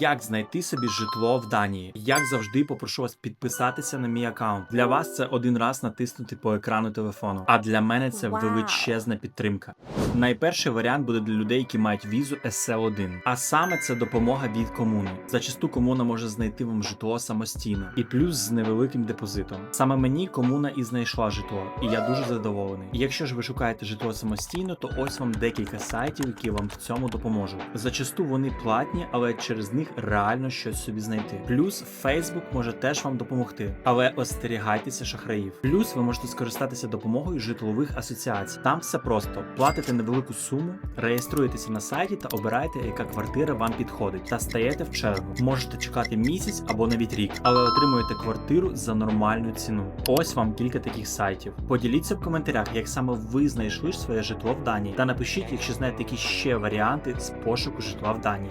як знайти собі житло в Данії. Як завжди, попрошу вас підписатися на мій аккаунт. Для вас це один раз натиснути по екрану телефону. А для мене це величезна підтримка. Найперший варіант буде для людей, які мають візу SL1. А саме це допомога від комуни. Зачасту комуна може знайти вам житло самостійно і плюс з невеликим депозитом. Саме мені комуна і знайшла житло, і я дуже задоволений. І якщо ж ви шукаєте житло самостійно, то ось вам декілька сайтів, які вам в цьому допоможуть. Зачасту вони платні, але через них реально щось собі знайти. Плюс Facebook може теж вам допомогти, але остерігайтеся шахраїв. Плюс ви можете скористатися допомогою житлових асоціацій. Там все просто платите невелику суму, реєструєтеся на сайті та обираєте, яка квартира вам підходить, та стаєте в чергу. Можете чекати місяць або навіть рік, але отримуєте квартиру за нормальну ціну. Ось вам кілька таких сайтів. Поділіться в коментарях, як саме ви знайшли своє житло в Данії, та напишіть, якщо знаєте які ще варіанти з пошуку житла в Данії.